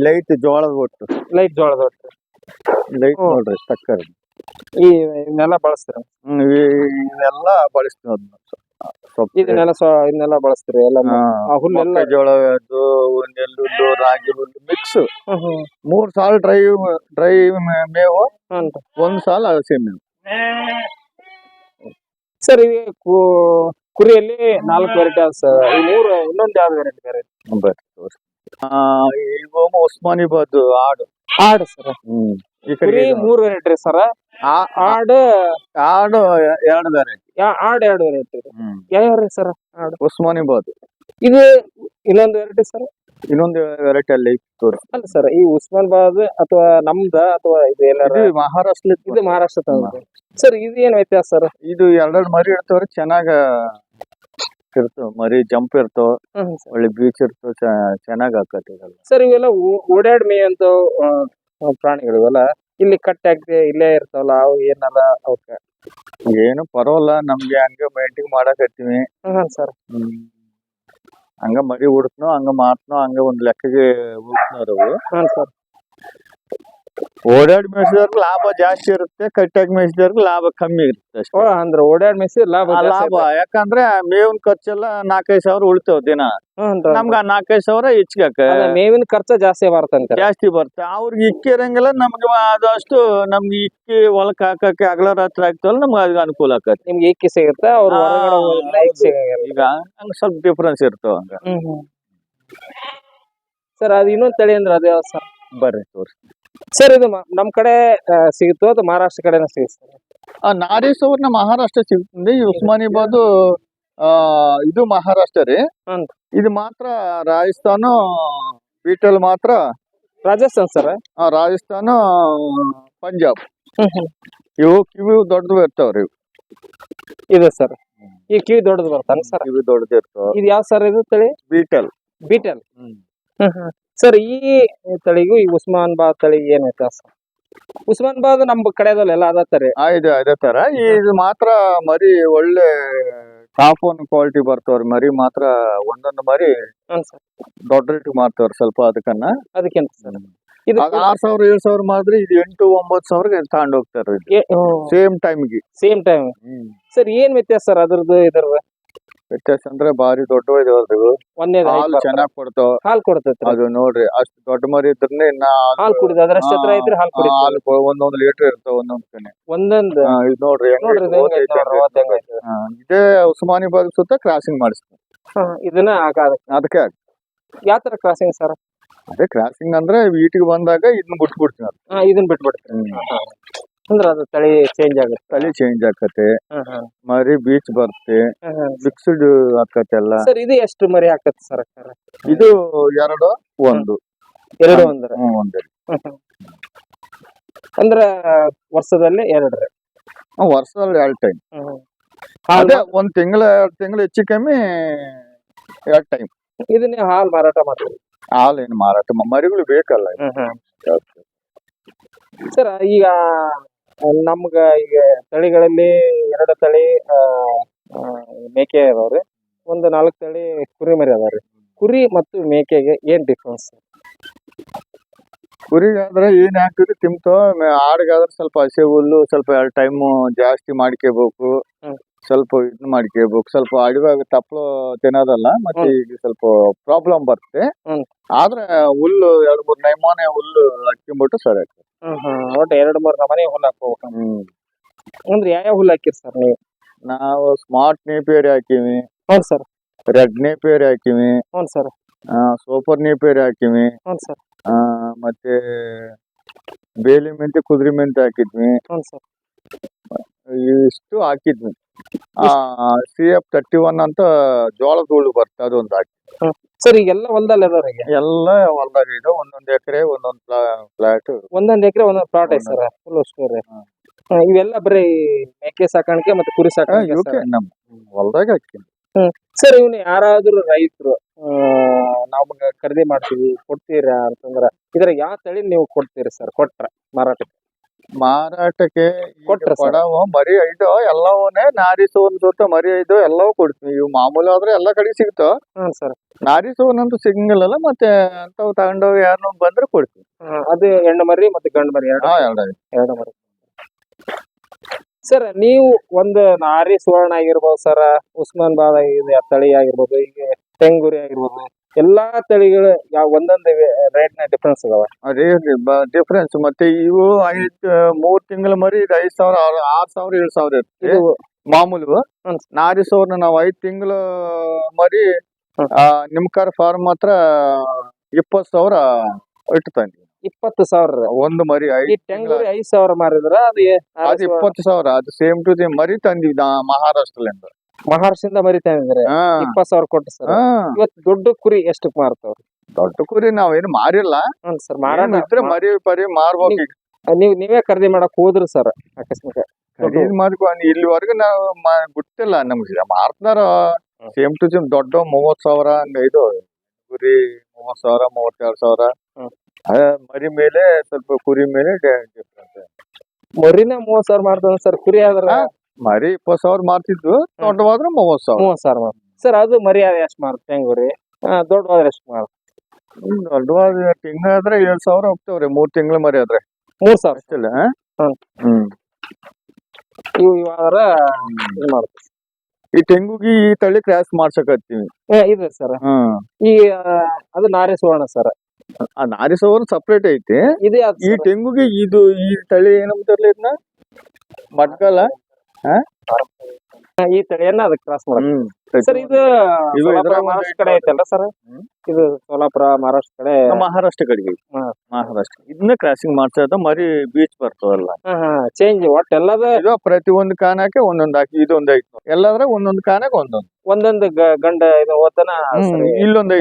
ಲೈಟ್ ಜೋಳದ ಒಟ್ಟು ಲೈಟ್ ಜೋಳದ ಒಟ್ಟು ಲೈಟ್ ಹ್ಮ್. ನೋಡ್ರಿ ಸಕ್ಕರೆ. ಈ ಇದನ್ನೆಲ್ಲ ಬಳಸ್ತೀರ? ಹ್ಮ್ ಇವ್- ಇವೆಲ್ಲ ಬಳಸ್ತೀವಿ ಅದನ್ನ ಇದನ್ನೆಲ್ಲ ಸ್ವ ಇದನ್ನೆಲ್ಲ ಬಳಸ್ತೀರಿ ಎಲ್ಲ ಹುಲ್ಲೆಲ್ಲ ಜೋಳ ಅದು ನೆಲ್ಲುಲ್ಲು ರಾಗಿ ಹುಲ್ಲು ಮಿಕ್ಸ್ ಮೂರ್ ಸಾಲ ಡ್ರೈ ಡ್ರೈ ಮೇವು ಅಂತ ಒಂದ್ ಸಾಲ ಹಸಿ ಮೇವು. ಸರ್ ಈ ಕು- ಕುರಿಯಲ್ಲಿ ನಾಲ್ಕು ವೆರೈಟಿ ಅದ ಸರ್ ಈ ಮೂರು ಇನ್ನೊಂದು ಯಾವ್ದು ವೆರೈಟಿ ಬೇರೆ? ಬರ್ರಿ ತೋರ್ಸಿ. ಆ, ಈಗ ಉಸ್ಮಾನಿಬಾದ್ ಆಡು. ಆಡು ಸರ್. ಹ್ಮ್. ಈ ಕುರಿ ಕಡೆ ಮೂರು ವೆರೈಟಿ ಸರ್. ಆಡು. ಆಡು ಎರಡು ಬೇರೆ ಆಡು ಎರಡು ವೆರೈಟಿ ಯಾವ್ಯಾವ ರೀ ಸರ್ ಆಡು? ಉಸ್ಮಾನಿಬಾದ್ ಇದು ಇನ್ನೊಂದು ವೆರೈಟಿ ಸರ್? ಇನ್ನೊಂದು ವೆರೈಟಿ ಅಲ್ಲಿ ತೋರ್ಸಿ. ಅಲ್ಲ ಸರ್ ಈ ಉಸ್ಮಾನ್ಬಾದ್ ಅಥವಾ ನಮ್ದ ಅಥವಾ ಇದು ಇದು ಮಹಾರಾಷ್ಟ್ರ ಇದು ಮಹಾರಾಷ್ಟ್ರ ತಂದ ಸರ್ ಇದು ಏನ್ ವ್ಯತ್ಯಾಸ ಸರ್? ಇದು ಎರಡೆರಡು ಮರಿ ಇರ್ತಾವ್ರಿ ಚೆನ್ನಾಗ ಇರ್ತಾವ. ಮರಿ ಜಂಪ್ ಇರ್ತಾವ. ಒಳ್ಳೆ ಬೀಚ್ ಇರ್ತಾವ ಚೆನ್ನಾಗ್ ಆಕತಿ ಸರ್ ಇವೆಲ್ಲ ಓಡಾಡ್ ಓಡಾಡ್ ಮೇಯಂತ ಪ್ರಾಣಿಗಳು ಇವೆಲ್ಲ ಇಲ್ಲಿ ಕಟ್ಟಾಗಿ ಇಲ್ಲೇ ಇರ್ತಾವಲ್ಲ ಅವು ಏನಾರ ಅವಕ್ಕ ಏನು ಪರವಲ್ಲ ನಮ್ಗೆ ಹಂಗ ಮೇಂಟೈನ್ ಮಾಡಕತ್ತೀವಿ ಹತ್ತೀವಿ. ಸರ್. ಹಂಗ ಮರಿ ಉಡ್ತನೋ ಹಂಗ ಮಾಡ್ತನೋ ಹಂಗ ಒಂದ್ ಲೆಕ್ಕಗೆ ಉಡ್ತನೋರು ಅವು. ಸರ್. ಓಡಾಡಿ ಮೇಯಿಸಿದವ್ರಿಗೆ ಲಾಭ ಜಾಸ್ತಿ ಇರುತ್ತೆ ಕಟ್ಟಾಗಿ ಮೇಯಿಸಿದವ್ರಿಗೆ ಲಾಭ ಕಮ್ಮಿ ಇರುತ್ತೆ ಅಷ್ಟೇ. ಅಂದ್ರೆ ಓಡಾಡ್ ಮೇಸಿ ಲಾಭ ಆ ಲಾಭ ಯಾಕಂದ್ರೆ ಮೇವಿನ ಖರ್ಚೆಲ್ಲ ನಾಲ್ಕೈದು ಸಾವಿರ ಉಳಿತಾವ ದಿನ. ನಮ್ಗ ಆ ನಾಲ್ಕೈದು ಸಾವಿರ ಹೆಚ್ಚಿಗೆ ಮೇವಿನ ಖರ್ಚು ಜಾಸ್ತಿ ಬರ್ತಂತೆ ಜಾಸ್ತಿ ಬರುತ್ತೆ. ಅವ್ರಿಗೆ ಇಕ್ಕಿ ಇರಂಗಿಲ್ಲ ನಮ್ಗೆ ಆದಷ್ಟು ನಮ್ಗೆ ಇಕ್ಕಿ ಹೊಲಕ್ ಹಾಕಕ್ಕೆ ಹಗಲ ರಾತ್ರಿ ಆಗ್ತಾವಲ್ಲ ನಮ್ಗೆ ಅದು ಅನುಕೂಲ ಆಕತ್ತೆ. ನಿಮ್ಗೆ ಇಕ್ಕಿ ಸಿಗುತ್ತೆ ಅವ್ರು ಹೊರಗಡೆ ಹೋದ್ರೆ ಇಕ್ಕಿ ಸಿಗಂಗಿಲ್ಲ. ಈಗ ಹಂಗ ಸ್ವಲ್ಪ ಡಿಫ್ರೆನ್ಸ್ ಇರ್ತಾವ ಹಂಗ. ಸರ್ ಅದು ಇನ್ನೊಂದ್ ತಳಿ ಅಂದ್ರೆ ಅದೇ ಸರ್? ಬರ್ರಿ ತೋರ್ಸಿ ಸರ್ ಇದು ನಮ್ ಕಡೆ ಸಿಗುತ್ತೋ ಅಥವಾ ಮಹಾರಾಷ್ಟ್ರ ಕಡೆನ ಸಿಗುತ್ತೆ? ಆ ನಾರಿ ಸುವರ್ಣ ಮಹಾರಾಷ್ಟ್ರ ಸಿಗ್ತದೆ ಈ ಉಸ್ಮಾನಿಬಾದ್ ಇದು ಮಹಾರಾಷ್ಟ್ರ ರೀ. ಹ್ಮ್. ಇದು ಮಾತ್ರ ರಾಜಸ್ಥಾನ ಬೀಟಲ್ ಮಾತ್ರ. ರಾಜಸ್ಥಾನ್ ಸರ್? ಆ, ರಾಜಸ್ಥಾನ ಪಂಜಾಬ್. ಇವು ಕಿವಿ ದೊಡ್ಡದು ಇರ್ತಾವ್ರಿ ಇವು. ಇದೆ ಸರ್. ಈ ಕಿವಿ ದೊಡ್ಡದು ಬರ್ತಾನೆ ಸರ್? ಕಿವಿ ದೊಡ್ಡದು ಇರ್ತಾವ. ಇದು ಯಾವ ಸರ್ ಇದು ತಳಿ? ಬೀಟಲ್. ಬೀಟಲ್. ಸರ್ ಈ ತಳಿಗೂ ಈ ಉಸ್ಮಾನ್ ಬಾದ್ ತಳಿ ಏನ್ ವ್ಯತ್ಯಾಸ? ಉಸ್ಮಾನ್ ಬಾದ್ ನಮ್ ಕಡೆದಲ್ಲ ಎಲ್ಲ ಅದ ತರಿ ಆ, ಇದು ಅದೇ ತರ. ಇದು ಮಾತ್ರ ಮರಿ ಒಳ್ಳೆ ಟಾಪ್ ಕ್ವಾಲಿಟಿ ಬರ್ತವ್ರಿ. ಮರಿ ಮಾತ್ರ ಒಂದೊಂದು ಮರಿ ಹ್ಮ್ ಸರ್. ದೊಡ್ಡ ರೇಟ್ ಮಾರ್ತಾವ್ರಿ ಸ್ವಲ್ಪ ಅದಕ್ಕನ್ನ. ಅದಕ್ಕಿಂತ ಸರ್? ಇದು ಆರ್ ಸಾವಿರ ಏಳ್ ಸಾವಿರ ಮಾಡಿದ್ರೆ ಇದು ಎಂಟು ಒಂಬತ್ತು ಸಾವಿರಗೆ ತಗೊಂಡ್ ಹೋಗ್ತಾರ ಸೇಮ್ ಟೈಮ್ಗೆ ಸೇಮ್ ಟೈಮ್ ಸರ್ ಏನ್ ವ್ಯತ್ಯಾಸ ಸರ್ ಅದ್ರದ್ದು ಇದ್ರದ್ದು? ವ್ಯತ್ಯಾಸ ಅಂದ್ರೆ ಬಾರಿ ದೊಡ್ಡ ಇದಾವ್ರಿ ಒಂದೇ ಹಾಲು ಚೆನ್ನಾಗ್ ಕೊಡ್ತಾವ. ಹಾಲು ಕೊಡ್ತೈತಿ ಅದು ನೋಡ್ರಿ ಅಷ್ಟು ದೊಡ್ಡ ಮರಿ ಇದ್ರೆ ಇನ್ನ ಹಾಲು ಕುಡಿದ ಅದ್ರಷ್ಟು ಹತ್ರ ಐತ್ರಿ ಹಾಲು ಕುಡಿ ಹಾಲು ಒಂದೊಂದ್ ಲೀಟರ್ ಇರ್ತಾವ ಒಂದೊಂದ್ ಕನೆ ಒಂದೊಂದು. ಇದ್ ನೋಡ್ರಿ ಇದು ಉಸ್ಮಾನಿಬಾದ್ ಸುತ್ತ ಕ್ರಾಸಿಂಗ್ ಮಾಡಿಸ್ತಾರೆ. ಇದನ್ನ ಅದಕ್ಕೆ ಯಾವ ತರ ಕ್ರಾಸಿಂಗ್ ಸರ್? ಅದೇ ಕ್ರಾಸಿಂಗ್ ಅಂದ್ರೆ ವೀಟಿಗೆ ಬಂದಾಗ ಇದನ್ನ ಬಿಟ್ಬಿಡ್ತೀನಿ ಇದನ್ನ ಬಿಟ್ಬಿಡ್ತೀರಿ. ಅಂದ್ರೆ ಅದು ತಳಿ ಚೇಂಜ್ ಆಗುತ್ತೆ. ತಳಿ ಚೇಂಜ್ ಆಕತೆ ಹ್ಮ್ ಹ್ಮ್. ಮರಿ ಬೀಚ್ ಬರುತ್ತೆ. ಹ್ಮ್ ಹ್ಮ್. ಮಿಕ್ಸ್ಡ್ ಆಕತೆ ಎಲ್ಲ. ಸರ್ ಇದು ಎಷ್ಟು ಮರಿ ಹಾಕತ್ತೆ ಸರ್ ಇದು ಎರಡು ಒಂದು. ಎರಡು ಒಂದರ. ಹ್ಮ್, ಒಂದು ಅಂದ್ರ ವರ್ಷದಲ್ಲಿ ಎರಡ್ರಿ. ಹ್ಮ್, ವರ್ಷದಲ್ಲಿ ಎರಡು ಟೈಮ್ ಹ್ಮ್ ಅದೇ ಒಂದ್ ತಿಂಗಳ ಎರಡ್ ತಿಂಗಳ ಹೆಚ್ಚು ಕಮ್ಮಿ ಎರಡ್ ಟೈಮ್ ಇದನ್ನ ಹಾಲು ಮಾರಾಟ ಮಾಡ್ತೀರಿ? ಹಾಲು ಏನು ಮಾರಾಟ ಮರಿಗಳು ಬೇಕಲ್ಲ. ಸರ್ ಈಗ ನಮ್ಗ ಈಗ ತಳಿಗಳಲ್ಲಿ ಎರಡು ತಳಿ ಆ, ಆ, ಮೇಕೆ ಅದಾವ್ರಿ. ಒಂದು ನಾಲ್ಕು ತಳಿ ಕುರಿ ಮರಿ ಅದಾವ್ರಿ. ಕುರಿ ಮತ್ತು ಮೇಕೆಗೆ ಏನ್ ಡಿಫ್ರೆನ್ಸ್ ಕುರಿಗಾದ್ರೆ ಏನ್ ಹಾಕಿದ್ರು ತಿಂತೋ ಆಡ್ಗಾದ್ರೆ ಸ್ವಲ್ಪ ಹಸಿ ಹುಲ್ಲು ಸ್ವಲ್ಪ ಎರಡು ಟೈಮ್ ಜಾಸ್ತಿ ಮಾಡ್ಕೋಬೇಕು. ಹ್ಮ್. ಸ್ವಲ್ಪ ಇದ್ ಮಾಡ್ಕೋಬೇಕು ಸ್ವಲ್ಪ ಅಡಿವಾಗ ತಪ್ಪಲು ತಿನ್ನೋದಲ್ಲ ಮತ್ತೆ ಈಗ ಸ್ವಲ್ಪ ಪ್ರಾಬ್ಲಮ್ ಬರುತ್ತೆ. ಹ್ಮ್. ಆದ್ರೆ ಹುಲ್ಲು ಎರಡು ಮೂರು ನೈಮಾನೆ ಹುಲ್ಲು ಹಾಕ್ಕೊಂಬಿಟ್ಟು ಸರಿ ಆಗ್ತದೆ. ಒಟ್ಟು ಎರಡು ಮೂರು ನಮನೆ ಹುಲ್ಲು ಹಾಕೋಬೇಕು ಹ್ಮ್. ಅಂದ್ರೆ ಯಾವ ಹುಲ್ಲು ಹಾಕಿರ್ ಸರ್ ನೀವು? ನಾವು ಸ್ಮಾರ್ಟ್ ನೇಪಿಯರಿ ಹಾಕಿವಿ. ಹ್ಞೂ ಸರ್. ರೆಡ್ ನೇಪಿಯರಿ ಹಾಕಿವಿ. ಹ್ಞೂ ಸರ್. ಸೂಪರ್ ನೇಪಿಯರಿ ಹಾಕಿವಿ. ಹ್ಞೂ ಸರ್. ಆ, ಮತ್ತೆ ಬೇಲಿ ಮೆಂತೆ ಕುದುರೆ ಮೆಂತೆ ಹಾಕಿದ್ವಿ. ಹ್ಞೂ ಸರ್. ಇಷ್ಟು ಹಾಕಿದ್ವಿ. ಸಿ ಎಫ್ ತರ್ಟಿ ಒನ್ ಅಂತ ಜೋಳದ ಹುಳು ಬರ್ತದೆ ಅದೊಂದು ಹಾಕಿ. ಸರ್ ಈಗೆಲ್ಲ ಹೊಲದಲ್ಲಿ ಎಲ್ಲ ಹೊಲದಾಗ ಇದೆ. ಒಂದೊಂದು ಎಕರೆ ಒಂದೊಂದು ಫ್ಲಾಟ್ ಒಂದೊಂದ್ ಎಕರೆ ಒಂದೊಂದ್ ಪ್ಲಾಟ್ ಐತೆ ಸರ್. Full store. ಇವೆಲ್ಲ ಬರೀ ಮೇಕೆ ಸಾಕಾಣಿಕೆ ಮತ್ತೆ ಕುರಿ ಸಾಕಾಣಿಕೆ ನಮ್ಮ ನಮ್ ಹೊಲ್ದಾಗ ಹಾಕಿ. ಸರ್ ಇವ್ನ ಯಾರಾದ್ರೂ ರೈತರು ನಾವು ಖರೀದಿ ಮಾಡ್ತೀವಿ ಕೊಡ್ತೀರಾ ಅಂತಂದ್ರ ಇದ್ರ ಯಾವ ತಳಿ ನೀವು ಕೊಡ್ತೀರಿ ಸರ್ ಕೊಟ್ರ ಮಾರಾಟಕ್ಕೆ? ಮಾರಾಟಕ್ಕೆ ಕೊಟ್ಟರೆ ಕೊಟ್ರ ಸರ್? ಕೊಡವು ಮರಿ ಐದು ಎಲ್ಲವನ್ನೇ ನಾರಿಸೋನ್ ಜೊತೆ ಮರಿ ಐದು ಎಲ್ಲವೂ ಕೊಡ್ತೀವಿ. ಇವು ಮಾಮೂಲಿ ಆದ್ರೆ ಎಲ್ಲಾ ಕಡೆ ಸಿಗ್ತಾವ. ಹ್ಮ್ ಸರ್. ನಾರಿಸೋನಂತೂ ಸಿಗಂಗಿಲ್ಲಲ್ಲ ಮತ್ತೆ ಅಂತವ್ ತಗೊಂಡೋಗಿ ಯಾರನ್ನ ಬಂದ್ರೆ ಕೊಡ್ತೀವಿ. ಅದು ಹೆಣ್ಣು ಮರಿ ಮತ್ತೆ ಗಂಡು ಮರಿ ಎರಡು. ಹಾ ಎರಡು ಎರಡು ಮರಿ. ಸರ್ ನೀವು ಒಂದು ನಾರಿ ಸುವರ್ಣ ಆಗಿರ್ಬೋದು ಸರ್ ಉಸ್ಮಾನ್ ಬಾದ್ ಆಗಿದೆ ತಳಿ ಆಗಿರ್ಬೋದು ಈಗ ತೆಂಗುರಿ ಆಗಿರ್ಬೋದು ಎಲ್ಲಾ ತಳಿಗಳು ಯಾವ ಒಂದೊಂದು ರೇಟ್ನ ಡಿಫ್ರೆನ್ಸ್ ಅದಾವ? ಅದೇ ಡಿಫ್ರೆನ್ಸ್ ಮತ್ತೆ ಇವು ಐದ್ ಮೂರ್ ತಿಂಗಳ ಮರಿ ಇದು ಐದ್ ಸಾವಿರ ಆರ್ ಆರ್ ಸಾವಿರ ಏಳ್ ಸಾವಿರ ಇರುತ್ತೆ ಇದು ಮಾಮೂಲು ನಾರಿ ಸಾವಿರ ನಾವು ಐದ್ ತಿಂಗಳ ಮರಿ ಹ್ಮ್. ಆ, ನಿಮ್ಕರ್ ಫಾರ್ಮ್ ಹತ್ರ ಇಪ್ಪತ್ ಸಾವಿರ ಇಟ್ಟು ತಂದ್ವಿ. ಇಪ್ಪತ್ತು ಸಾವಿರ ಒಂದು ಮರಿ ಈ ಐದ್ ಟೆಂಗೂರಿ ಐದ್ ಸಾವಿರ ಮಾರಿದ್ರ ಅದು ಏ- ಅದು ಇಪ್ಪತ್ತು ಸಾವಿರ ಅದು ಸೇಮ್ ಟು ಸೇಮ್ ಮರಿ ತಂದಿವಿ ನಾ- ಮಹಾರಾಷ್ಟ್ರಲಿಂದ. ಮಹಾರಾಷ್ಟ್ರದಿಂದ ಮರಿ ತಂದಿದ್ರೆ ಹಾ. ಇಪ್ಪತ್ ಸಾವಿರ ಕೊಟ್ಟು ಸರ್ ಹಾ. ಇವತ್ತು ದೊಡ್ಡ ಕುರಿ ಎಷ್ಟಕ್ ಮಾರ್ತವ್ರಿ ದೊಡ್ಡ ಕುರಿ ನಾವೇನು ಮಾರಿಲ್ಲ ಹ್ಞೂ ಸರ್ ಏನ್ ಮಾರಾಟ ಇದ್ರೆ ಮರಿ ಪರಿ ಮಾರ್ಬೇಕು ಈಗ. ನೀವು ನೀವೇ ಖರೀದಿ ಮಾಡಕ್ ಹೋದ್ರಿ ಸರ್ ಅಕಸ್ಮಾತ್ ಖರೀದಿ ಮಾಡ್ಕೊ ಇಲ್ಲಿವರೆಗೂ ನಾವು ಮ- ಬಿಟ್ಟಿಲ್ಲ ನಮ್ಗೆ ಮಾರ್ತಾರ ಹ್ಮ್. ಸೇಮ್ ಟು ಸೇಮ್ ದೊಡ್ಡ ಮೂವತ್ ಸಾವಿರ ಹಂಗ ಇದು ಕುರಿ ಮೂವತ್ ಸಾವಿರ ಮೂವತ್ತೆರಡು ಸಾವಿರ ಹ್ಮ್. ಮರಿ ಮೇಲೆ ಸ್ವಲ್ಪ ಕುರಿ ಮೇಲೆ ಡಿಫ್ರೆನ್ಸ್ ಮರಿನ ಮೂವತ್ ಸಾವಿರ ಮಾಡ್ತಾವ ಸರ್ ಕುರಿ ಆದ್ರ. ಮರಿ ಇಪ್ಪತ್ ಸಾವಿರ ಮಾರ್ತಿದ್ವು. ದೊಡ್ಡವಾದ್ರೆ ಮೂವತ್ ಸಾವಿರ. ಮೂವತ್ ಸಾವಿರ ಮಾರ್ ಸರ್ ಅದು ಮರಿ ಎಷ್ಟು ಮಾರ್ತ ಹೆಂಗ್ರಿ ದೊಡ್ಡವಾದ್ರೆ ಎಷ್ಟು ಮಾರ್ತ ದೊಡ್ಡವಾದ ತಿಂಗಳಾದ್ರೆ ಏಳ್ ಸಾವಿರ ಹೋಗ್ತಾವ್ರಿ. ಮೂರ್ ತಿಂಗಳ ಮರಿ ಆದ್ರೆ ಮೂರ್ ಸಾವಿರ? ಅಷ್ಟಿಲ್ಲ ಹ್ಮ್. ಇವು ಇವಾದ್ರ ಇದು ಮಾಡ್ತೀವಿ. ಈ ತೆಂಗುಗಿ ಈ ತಳಿ ಕ್ರಾಸ್ ಮಾಡ್ಸಕತ್ತೀವಿ. ಏ, ಇದೆ ಸರ್. ಹ್ಮ್ ಈ ಆ, ಅದು ನಾರಿ ಸುವರ್ಣ ಸರ್. ಆ ನಾರಿ ಸುವರ್ಣ ಸಪ್ರೇಟ್ ಐತಿ. ಇದೆ ಈ sir. ತೆಂಗುಗೆ ಇದು ಈ ತಳಿ ಏನಂತಾರಲ್ಲ ಇದನ್ನ ಮಡ್ಗಲ ಈ ತಳಿಯನ್ನ ಅದಕ್ಕೆ ಕ್ರಾಸ್ ಮಾಡೋದು ಹ್ಮ್ ಸರ್ ಇದು ಇದು ಮಹಾರಾಷ್ಟ್ರ ಕಡೆ ಐತಲ್ಲ ಸರ್. ಇದು ಸೋಲಾಪುರ ಮಹಾರಾಷ್ಟ್ರ ಕಡೆ? ಮಹಾರಾಷ್ಟ್ರ ಕಡೆಗೆ ಮಹಾರಾಷ್ಟ್ರ. ಇದನ್ನ ಕ್ರಾಸಿಂಗ್ ಮಾಡ್ಸೋದ ಮರಿ ಬೀಚ್ ಬರ್ತವಲ್ಲ ಚೇಂಜ್ ಒಟ್ಟು ಎಲ್ಲದ ಇದು ಪ್ರತಿ ಒಂದು ಕಾನಕ್ಕೆ ಒಂದೊಂದು ಹಾಕಿ ಇದೊಂದ್ ಐತಿ. ಎಲ್ಲಾದ್ರೆ ಒಂದೊಂದು ಕಾನಕ್ಕೆ ಒಂದೊಂದು. ಒಂದೊಂದು ಗಂಡ ಇದು ಓದನ ಇಲ್ಲೊಂದ್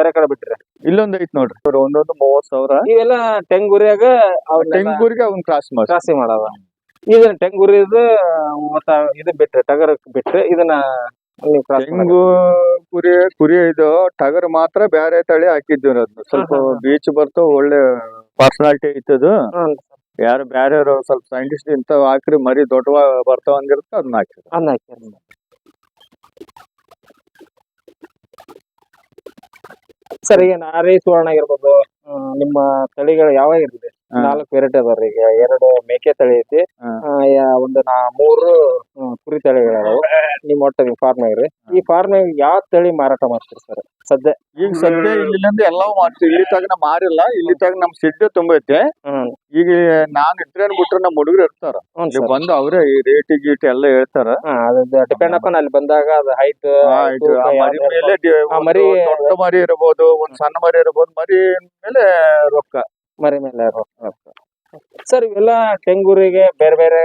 ಬೇರೆ ಕಡೆ ಬಿಟ್ರೆ. ಇಲ್ಲೊಂದ್ ಐತ್ ನೋಡ್ರಿ. ಒಂದೊಂದು ಮೂವತ್ ಸಾವಿರ. ಇವೆಲ್ಲ ಟೆಂಗೂರಿಯಾಗ ತೆಂಗೂರಿಗೆ ಅವ್ನ ಕ್ರಾಸ್ ಮಾಡ್ ಕ್ರಾಸಿ ಮಾಡವ ಇದನ್ನ ಟೆಂಗುರಿದು ಮತ್ತ ಇದು ಬಿಟ್ರೆ ಟಗರ್ ಬಿಟ್ರೆ ಇದನ್ನ ನೀವು ತೆಂಗು ಕುರಿ ಕುರಿ ಇದು ಟಗರ್ ಮಾತ್ರ ಬೇರೆ ತಳಿ ಹಾಕಿದ್ವಿ ಅದನ್ನ. ಸ್ವಲ್ಪ ಹಾ, ಹಾ, ಹಾ. ಬೀಚ್ ಬರ್ತಾವ ಒಳ್ಳೆ ಪರ್ಸನಾಲಿಟಿ ಐತದು ಯಾರು ಬ್ಯಾರೆ ಸ್ವಲ್ಪ ಸೈಂಟಿಸ್ಟ್ ಇಂಥವ್ ಹಾಕ್ರಿ ಮರಿ ದೊಡ್ಡವ ಬರ್ತಾವ ಅಂದಿರುತ್ತೆ ಅದನ್ನ ಹಾಕಿದ್ರು ಅದನ್ನ ಹಾಕ್ಯಾರ ಸರಿ ಈಗ ನಾರಿ ಸುವರ್ಣ ಆಗಿರ್ಬೋದು ಆ, ನಿಮ್ಮ ತಳಿಗಳು ಯಾವ ಇರ್ತದೆ. ನಾಲ್ಕು ವೆರೈಟಿ ಅದಾವ್ರಿ. ಈಗ ಎರಡು ಮೇಕೆ ತಳಿ ಐತಿ. ಒಂದು ನಾ ಮೂರು ಕುರಿ ತಳಿಗಳದಾವು. ನಿಮ್ ಒಟ್ಟ ನಿಮ್ ಫಾರ್ಮ್ ರೀ. ಈ ಫಾರ್ಮ್ ಯಾವ ತಳಿ ಮಾರಾಟ ಮಾಡ್ತೀರಿ ಸರ್ ಸದ್ಯ? ಈಗ ಸದ್ಯ ಇಲ್ಲಿಂದ ಎಲ್ಲವೂ ಮಾಡ್ತೀವಿ. ಇಲ್ಲಿ ತಗ ನಾ ಮಾರಿಲ್ಲ. ಇಲ್ಲಿ ತಗ ನಮ್ ಸಿಡ್ಡು ತುಂಬೈತೆ ಈಗ ನಾನ್ ಇಟ್ರೆ ಬಿಟ್ರೆ ನಮ್ ಹುಡುಗರು ಇರ್ತಾರ. ಬಂದು ಅವರೇ ಈ ರೇಟ್ ಗೀಟ್ ಎಲ್ಲ ಹೇಳ್ತಾರ. ಡಿಪೆಂಡ್ ಅಪಾನ್ ಅಲ್ಲಿ ಬಂದಾಗ ಅದು ಹೈಟ್ ಆ ಮರಿ ದೊಡ್ಡ ಮರಿ ಇರಬಹುದು ಒಂದ್ ಸಣ್ಣ ಮರಿ ಇರಬಹುದು ಮರಿ ಮೇಲೆ ರೊಕ್ಕ. ಮರಿ ಮೇಲೆ. ಸರ್ ಇವೆಲ್ಲ ಕೆಂಗೂರಿಗೆ ಬೇರೆ ಬೇರೆ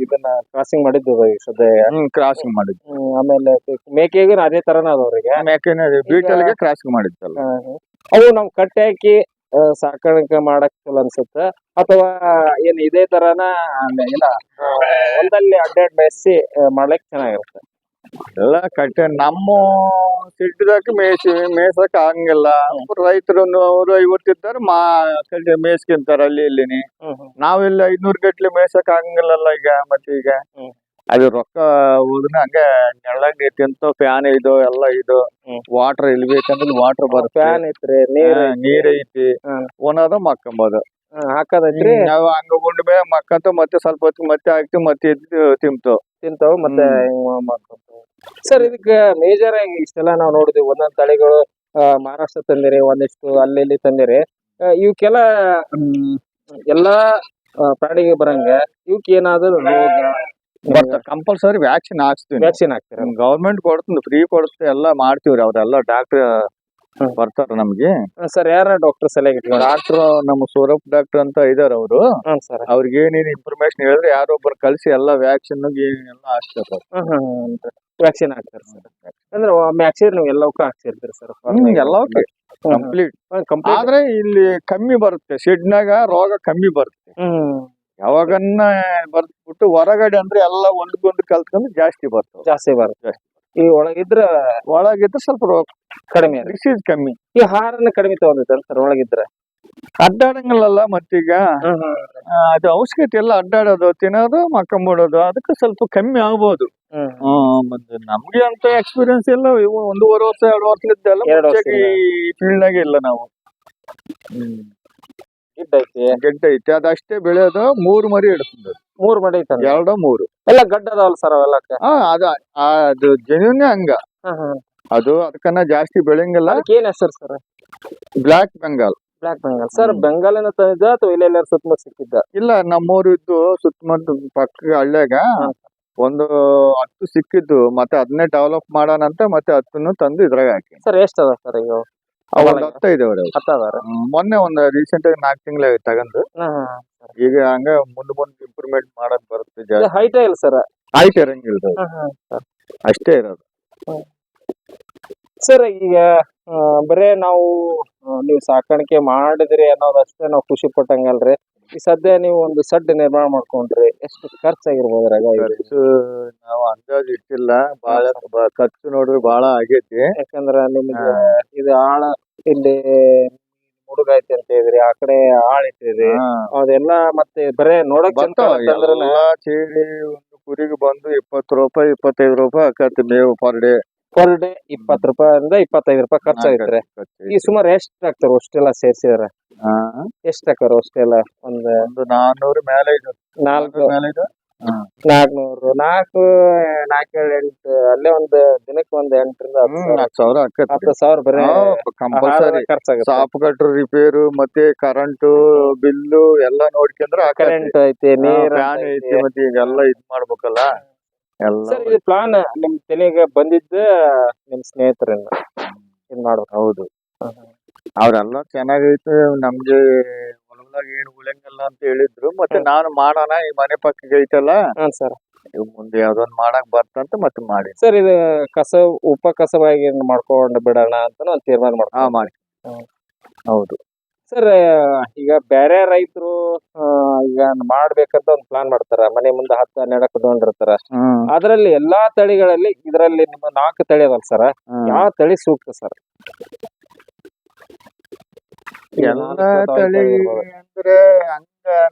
ಇದನ್ನ ಕ್ರಾಸಿಂಗ್ ಮಾಡಿದ್ದು ಈ ಸದ್ಯ? ಹ್ಮ್ ಕ್ರಾಸಿಂಗ್ ಮಾಡಿದ್ವಿ ಆಮೇಲೆ ಮೇಕೆಗೆ ಅದೇ ತರನ ಅದವ್ರಿಗೆ ಮೇಕೆನ ಬೀಟಲ್ಗೆ ಕ್ರಾಸಿಂಗ್ ಮಾಡಿದ್ದಲ್ಲ. ಅವು ನಾವು ಕಟ್ಟೆ ಹಾಕಿ ಸಾಕಾಣಿಕೆ ಮಾಡಕ್ ಚಲೋ ಅನ್ಸುತ್ತೆ? ಅಥವಾ ಏನ್ ಇದೇ ತರನ ಇಲ್ಲ? ಆ, ಹೊಲದಲ್ಲಿ ಅಡ್ಡಾಡ್ ಬೆಸಿ ಮಾಡ್ಲಿಕ್ಕೆ ಮಾಡ್ಲಿಕ್ ಚೆನ್ನಾಗಿರುತ್ತೆ. ಎಲ್ಲ ಕಟ್ಟೆ ನಮ್ಮ ಸಿಟ್ಟಿದಾಗ ಮೇಯ್ಸಿ ಮೇಯ್ಸಕ್ ಆಗಂಗಿಲ್ಲ. ರೈತರು ಅವರು ಐವತ್ತು ಇದ್ದಾರೆ ಮಾ ಕಡೆ ಮೇಯ್ಸ್ಕೊಂತಾರೆ ಅಲ್ಲಿ ಇಲ್ಲಿನಿ. ನಾವೆಲ್ಲ ಐದ್ನೂರ್ ಗಟ್ಲೆ ಮೇಯ್ಸಕ್ ಆಗಂಗಿಲ್ಲಲ್ಲ ಈಗ ಮತ್ತೆ ಈಗ. ಅದು ರೊಕ್ಕ ಹೋದ್ರೆ ಹಂಗೆ ನೆಳ್ಳಾಗ ತಿಂತ ಫ್ಯಾನ್ ಇದು ಎಲ್ಲ ಇದು. ವಾಟರ್ ಇಲ್ಲಿ ಬೇಕಂದ್ರೆ ವಾಟರ್ ಬರುತ್ತೆ. ಫ್ಯಾನ್ ಐತ್ರಿ ನೀರ್ ನೀರ್ ಐತಿ. ಒಣದ ಮಕ್ಕಂಬೋದು. ಹಾಕದೈತ್ರಿ ನಾವು ಹಂಗ ಮೇಲೆ ಮಕ್ಕಂತ ಮತ್ತೆ ಸ್ವಲ್ಪ ಹೊತ್ತಿಗೆ ಮತ್ತೆ ಹಾಕ್ತಿವಿ ಮತ್ತೆ ಎದ್ದು ತಿಂತು. ತಿಂತಾವ್ ಮತ್ತೆ. ಸರ್ ಇದಕ್ಕ ಮೇಜರ್ ಆಗಿ ಇಷ್ಟೆಲ್ಲ ನಾವು ನೋಡಿದ್ವಿ. ಒಂದೊಂದ್ ತಳಿಗಳು ಮಹಾರಾಷ್ಟ್ರ ತಂದಿರಿ ಒಂದಿಷ್ಟು ಅಲ್ಲಿ ಇಲ್ಲಿ ತಂದಿರಿ ಇವಕ್ಕೆಲ್ಲ ಎಲ್ಲಾ ಪ್ರಾಣಿಗೆ ಬರಂಗ ಇವಕ್ ಏನಾದ್ರು ರೋಗ ಬಟ್ ಕಂಪಲ್ಸರಿ ವ್ಯಾಕ್ಸಿನ್ ಹಾಕ್ಸ್ತೀವಿ ವ್ಯಾಕ್ಸಿನ್ ಹಾಕ್ತೀರ? ಗೌರ್ಮೆಂಟ್ ಕೊಡ್ತಂದು ಫ್ರೀ ಕೊಡ್ತೀವಿ ಎಲ್ಲ ಮಾಡ್ತೀವ್ರಿ. ಅವ್ರೆಲ್ಲ ಡಾಕ್ಟರ್. ಬರ್ತಾರ ನಮ್ಗೆ. ಸರ್ ಯಾರ ಡಾಕ್ಟರ್ ಸಲಹೆ ಇಟ್ಕೊಂಡು ಡಾಕ್ಟರ್ ನಮ್ಮ ಸೌರಭ್ ಡಾಕ್ಟರ್ ಅಂತ ಇದಾರ ಅವರು. ಹ್ಮ್ ಸರ್. ಅವ್ರಿಗೆ ಏನೇನು ಇನ್ಫಾರ್ಮೇಶನ್ ಹೇಳಿದ್ರೆ ಯಾರೊಬ್ಬರು ಕಳ್ಸಿ ಎಲ್ಲ ವ್ಯಾಕ್ಸಿನ್ ಎಲ್ಲ ಹಾಕ್ತಾರೆ ವ್ಯಾಕ್ಸಿನ್ ಹಾಕ್ತಾರೆ ಸರ್. ಅಂದ್ರೆ ವ್ಯಾಕ್ಸಿನ್ ನೀವು ಎಲ್ಲವಕ್ಕೂ ಹಾಕ್ಸಿರ್ತೀರಿ ಸರ್. ಎಲ್ಲ ಎಲ್ಲವಕ್ಕೆ. ಕಂಪ್ಲೀಟ್ ಆದ್ರೆ ಇಲ್ಲಿ ಕಮ್ಮಿ ಬರುತ್ತೆ. ಶೆಡ್ನಾಗ ರೋಗ ಕಮ್ಮಿ ಬರುತ್ತೆ. ಯಾವಾಗನ್ನ ಬರ್ದ್ಬಿಟ್ಟು ಹೊರಗಡೆ ಅಂದ್ರೆ ಎಲ್ಲ ಒಂದ್ಕೊಂದು ಕಲ್ತ್ಕೊಂಡು ಜಾಸ್ತಿ ಬರ್ತವೆ. ಜಾಸ್ತಿ ಬರುತ್ತೆ. ಈ ಒಳಗಿದ್ರ ಒಳಗಿದ್ರೆ ಸ್ವಲ್ಪ ರೋಗ ಕಡಿಮೆ. ಡಿಸೀಸ್ ಕಮ್ಮಿ. ಈ ಹಾರನ್ನ ಕಡಿಮೆ ತಗೊಂಡಿದ್ದಾರೆ ಸರ್ ಒಳಗಿದ್ರೆ. ಅಡ್ಡಾಡಂಗಿಲ್ಲಲ್ಲ ಮತ್ತೀಗ? ಅದು ಔಷಧಿ ಎಲ್ಲ ಅಡ್ಡಾಡೋದು ತಿನ್ನೋದು ಮಕ್ಕಂಬಿಡೋದು ಅದಕ್ಕೆ ಸ್ವಲ್ಪ ಕಮ್ಮಿ ಆಗ್ಬೋದು. ಮತ್ತೆ ನಮ್ಗೆ ಅಂತ ಎಕ್ಸ್ಪೀರಿಯನ್ಸ್ ಇಲ್ಲ ಇವು ಒಂದೂವರೆ ವರ್ಷ ಎರಡು ವರ್ಷ ಇದ್ದೆಲ್ಲ ಈ ಫೀಲ್ಡ್ ನಾಗೆ ಇಲ್ಲ ನಾವು. ಗಿಡ್ಡ ಐತಿ ಅದಷ್ಟೇ ಬೆಳೆಯೋದು ಮೂರು ಮರಿ ಇಡ್ತದೆ ಮೂರ್ ಮರಿ ಐತಂದ್ರೆ ಎರಡು ಮೂರು. ಎಲ್ಲ ಗಡ್ಡ ಅದಾವಲ್ಲ ಸರ್ ಅವೆಲ್ಲ ಹಾ ಅದ ಆ, ಅದು ಜೆನ್ಯೂನ್ ಹಂಗ. ಅದು ಅದಕ್ಕನ್ನ ಜಾಸ್ತಿ ಬೆಳೆಯಂಗಲ್ಲ. ಅದಕ್ಕೆ ಏನ್ ಹೆಸರು sir? Black Bengal black Bengal sir ಹ್ಮ್. ಬೆಂಗಾಲಿನ ತಂದಿದ್ದ ಅಥವಾ ಇಲ್ಲ ಎಲ್ಲಾರು ಸುತ್ತಮುತ್ತ ಸಿಕ್ಕಿದ್ದ? ಇಲ್ಲ ನಮ್ಮೂರು ಇದ್ದು ಸುತ್ತಮುತ್ತ ಪಕ್ಕ ಹಳ್ಳ್ಯಾಗ ಒಂದು ಹತ್ತು ಸಿಕ್ಕಿದ್ದು. ಮತ್ತೆ ಅದನ್ನೇ ಡೆವಲಪ್ ಮಾಡೋಣ ಅಂತ ಮತ್ತೆ ಹತ್ತನ್ನು ತಂದು ಇದ್ರಾಗ ಹಾಕಿ. ಸರ್ ಎಷ್ಟ್ ಅದ ಸರ್ ಈಗ? ಒಂದ್ ಹತ್ತ ಇದಾವ್ರಿ ಅವು. ಹತ್ತ ಅದಾರ ಮೊನ್ನೆ ಒಂದು ರೀಸೆಂಟ್ ಆಗಿ ನಾಲ್ಕು ತಿಂಗಳ ತಗೊಂಡು. ಈಗ ಹಂಗ ಮುಂದ್ ಮುಂದ್ ಇಂಪ್ರೂವ್ಮೆಂಟ್ ಮಾಡಕ್ ಬರುತ್ತೆ ಜಾಸ್ತಿ. ಹೈಟ್ ಇಲ್ಲ ಸರ್ ಆಯ್ತು ಇರಂಗಿಲ್ಲ. ಅಷ್ಟೇ ಇರೋದು. ಸರ್ ಈಗ ಆ, ಬರೇ ನಾವು ಆ, ನೀವು ಸಾಕಾಣಿಕೆ ಮಾಡಿದ್ರಿ ಅನ್ನೋದಷ್ಟೇ ನಾವು ಖುಷಿ ಪಟ್ಟಂಗಲ್ರಿ. ಈ ಸದ್ಯ ನೀವು ಒಂದು ಸಡ್ ನಿರ್ಮಾಣ ಮಾಡ್ಕೊಂಡ್ರಿ ಎಷ್ಟು ಖರ್ಚಾಗಿರ್ಬೋದು ಆಗಿರ್ಬೋದು ಇದು? ಖರ್ಚು ನಾವು ಅಂದಾಜು ಇಟ್ಟಿಲ್ಲ. ಬಾಳ ಬ- ಖರ್ಚು ನೋಡ್ರಿ ಬಹಳ ಆಗೈತಿ. ಯಾಕಂದ್ರ ನಿಮ್ಗೆ ಇದು ಆಳ ಇಲ್ಲಿ ಹುಡುಗ ಐತಿ ಅಂತ ಹೇಳಿದ್ರಿ ಆ ಕಡೆ ಆಳ್ ಇಟ್ಟಿರಿ ಹಾ. ಅದೆಲ್ಲ ಮತ್ತೆ ಬರೇ ನೋಡಕ್ ಸೇರಿ ಒಂದು ಕುರಿಗೆ ಬಂದು ಇಪ್ಪತ್ತು ರೂಪಾಯಿ ಇಪ್ಪತ್ತೈದು ರೂಪಾಯಿ ಆಕತಿ ಮೇವು ಪರ್ ಡೇ. ಪರ್ ಡೇ ಇಪ್ಪತ್ ರೂಪಾಯಿಂದ ಇಪ್ಪತ್ತೈದು ರೂಪಾಯಿ ಖರ್ಚಾಗೈತ್ರಿ ಈ ಸುಮಾರು ಎಷ್ಟ್ ಆಗ್ತಾರ ಅಷ್ಟೆಲ್ಲ ಸೇರಿಸಿದ್ರೆ? ಎಷ್ಟ್ ಹಾಕಾರ ಅಷ್ಟೆಲ್ಲ? ಒಂದ್ ಒಂದು ನಾನ್ನೂರು ಮೇಲೆ ಇದು. ನಾಲ್ಕು ಮೇಲೆ ಇದು? ನಾಲ್ಕನೂರು. ನಾಲ್ಕು ನಾಲ್ಕೇಳು ಎಂಟು ಅಲ್ಲೇ ಒಂದ್ ದಿನಕ್ಕೆ ಒಂದ್ ಎಂಟರಿಂದ ಹತ್ತು ಸಾವಿರ. ನಾಲ್ಕು ಸಾವಿರ ಆಕತಿ ಹತ್ತು ಸಾವಿರ ಬರೀ ಕಂಪಲ್ಸರಿ. ಖರ್ಚಾಗುತ್ತೆ. ಸಾಪ್ ಕಟ್ರು ರಿಪೇರು ಮತ್ತೆ ಕರೆಂಟ್ ಬಿಲ್ಲು ಎಲ್ಲ ನೋಡ್ಕೊಂಡ್ರೆ ಕರೆಂಟ್ ಐತಿ ನೀರು ಐತಿ. ಮತ್ತೆ ಈಗೆಲ್ಲ ಇದ್ ಮಾಡ್ಬೇಕಲ್ಲ. ಎಲ್ಲ ಸರ್ ಇದು ಪ್ಲಾನ್ ನಿಮ್ ತಲೆಗೆ ಬಂದಿದ್ದ ನಿಮ್ ಸ್ನೇಹಿತರನ್ನ ಇದ್ ಮಾಡ್ಬೇಕು. ಹೌದು. ಅವ್ರೆಲ್ಲ ಚೆನ್ನಾಗೈತೆ ನಮ್ಗೆ ಹೊಲದಾಗ ಏನು ಉಳಿಯಂಗಿಲ್ಲ ಅಂತ ಹೇಳಿದ್ರು ಮತ್ತೆ ನಾನು ಮಾಡೋಣ ಈ ಮನೆ ಪಕ್ಕಕ್ಕೆ ಐತಲ್ಲ? ಸರ್. ಇವ್ ಮುಂದೆ ಯಾವ್ದೊಂದ್ ಮಾಡಕ್ ಬರ್ತಂತ ಮತ್ತೆ ಮಾಡಿ. ಸರ್ ಇದು ಕಸ ಉಪ ಕಸವಾಗಿ ಮಾಡ್ಕೊಂಡು ಬಿಡೋಣ ಅಂತ ನಾನು ತೀರ್ಮಾನ ಹಾ ಮಾಡ್ಕೊಂಡು ಮಾಡಿ. ಹ್ಮ್. ಹೌದು. ಸರ್ ಈಗ ಬೇರೆ ರೈತರು ಈಗ ಮಾಡ್ಬೇಕಂತ ಒಂದ್ ಪ್ಲಾನ್ ಮಾಡ್ತಾರ. ಮನೆ ಮುಂದೆ ಹತ್ತು ಹನ್ನೆರಡು ಕುತ್ಕೊಂಡಿರ್ತಾರ ಅದರಲ್ಲಿ ಎಲ್ಲಾ ತಳಿಗಳಲ್ಲಿ ಇದರಲ್ಲಿ ನಿಮ್ಮ ನಾಲ್ಕು ತಳಿ ಅದಲ್ ಸರ್. ಯಾವ ತಳಿ ಸೂಕ್ತ ಸರ್ ಎಲ್ಲಾ ತಳಿ ಅಂದ್ರೆ ಹಂಗ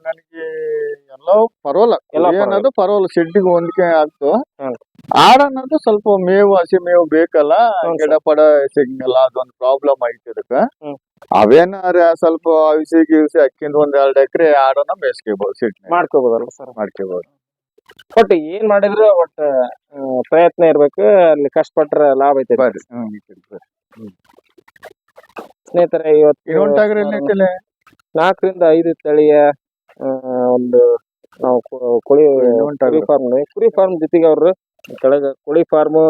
ನನಗೆ ಎಲ್ಲವೂ ಪರವಲ್ಲ ಎಲ್ಲ ಪರವಾಗಿಲ್ಲ. ಅನ್ನೋದು ಪರವಲ್ಲ ಶೆಡ್ಡಿಗೆ ಹೊಂದಿಕೆ ಆಗ್ತು. ಆಡ ಅನ್ನೋದು ಸ್ವಲ್ಪ ಮೇವು ಹಸಿ ಮೇವು ಬೇಕಲ್ಲ? ಗಿಡ ಪಡ ಸಿಗಲ್ಲ ಅದೊಂದು ಪ್ರಾಬ್ಲಮ್ ಐತಿ ಅದಕ್ಕ. ಅವೇನಾರ ಸ್ವಲ್ಪ ಅವಿಸಿ ಗಿವಿಸಿ ಅಕ್ಕಿಂದ ಒಂದ್ ಎರಡ್ ಎಕರೆ ಆಡೋನ ಬೇಸ್ಕೋಬಹುದು ಸಿಟ್ ಮಾಡ್ಕೋಬಹುದಲ್ಲ ಸರ್? ಮಾಡ್ಕೋಬಹುದು ಬಟ್ ಏನ್ ಮಾಡಿದ್ರು ಒಟ್ಟ ಪ್ರಯತ್ನ ಇರ್ಬೇಕು. ಅಲ್ಲಿ ಕಷ್ಟಪಟ್ರ ಲಾಭ ಐತೆ. ಸ್ನೇಹಿತರೆ ಇವತ್ತು ನಾಲ್ಕರಿಂದ ಐದು ತಳಿಯ ಒಂದು ನಾವು ಕೋಳಿ ಕುರಿ ಫಾರ್ಮ್ ಕುರಿ ಫಾರ್ಮ್ ಜೊತೆಗೆ ಅವರು ಕೆಳಗ ಕೋಳಿ ಫಾರ್ಮ್